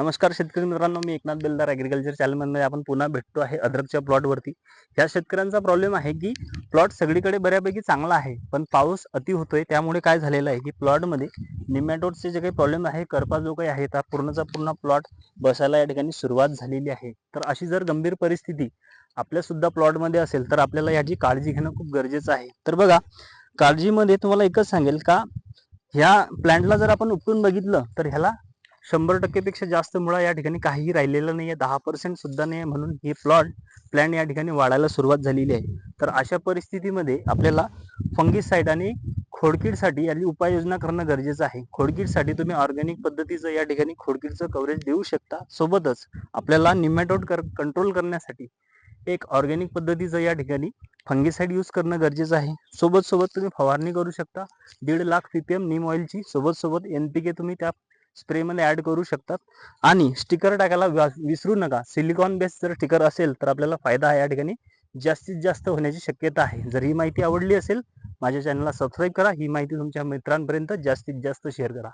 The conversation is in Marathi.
नमस्कार शेतकरी मित्रांनो मी एकनाथ बेलदार ॲग्रिकल्चर चॅनलमध्ये आपण पुन्हा भेटतो आहे अद्रकच्या प्लॉटवरती ह्या शेतकऱ्यांचा प्रॉब्लेम आहे की प्लॉट सगळीकडे बऱ्यापैकी चांगला आहे पण पाऊस अति होतोय. त्यामुळे काय झालेलं आहे की प्लॉटमध्ये निमॅटोडचे जे काही प्रॉब्लेम आहे करपा जो काही आहे त्या पूर्णचा पूर्ण प्लॉट बसायला या ठिकाणी सुरुवात झालेली आहे. तर अशी जर गंभीर परिस्थिती आपल्यासुद्धा प्लॉटमध्ये असेल तर आपल्याला याची काळजी घेणं खूप गरजेचं आहे. तर बघा काळजीमध्ये तुम्हाला एकच सांगेल का ह्या प्लॅन्टला जर आपण उपटून बघितलं तर ह्याला शंभर टक्केपेक्षा जास्त मुळा या ठिकाणी काहीही राहिलेलं आहे दहा पर्सेंट सुद्धा नाही आहे म्हणून ही प्लॉट प्लॅन या ठिकाणी वाढायला सुरुवात झालेली आहे. तर अशा परिस्थितीमध्ये आपल्याला फंगिसाईड आणि खोडकीडसाठी याची उपाययोजना करणं गरजेचं आहे. खोडकीडसाठी तुम्ही ऑर्गॅनिक पद्धतीचं या ठिकाणी खोडकीडचं कव्हरेज देऊ शकता. सोबतच आपल्याला निमॅटोड कर कंट्रोल करण्यासाठी एक ऑर्गॅनिक पद्धतीचं या ठिकाणी फंगिसाईड यूज करणं गरजेचं आहे. सोबत सोबत तुम्ही फवारणी करू शकता. दीड लाख पीपीएम नीम ऑइलची सोबत सोबत एन पी के तुम्ही त्या स्प्रे ॲड ऍड करू शकतात. आणि स्टिकर टाकायला विसरू नका. सिलिकॉन बेस जर स्टिकर असेल तर आपल्याला फायदा आहे या ठिकाणी. जास्तीत जास्त होण्याची शक्यता आहे. जर ही माहिती आवडली असेल माझ्या चॅनलला सबस्क्राईब करा. ही माहिती तुमच्या मित्रांपर्यंत जास्तीत जास्त शेअर करा.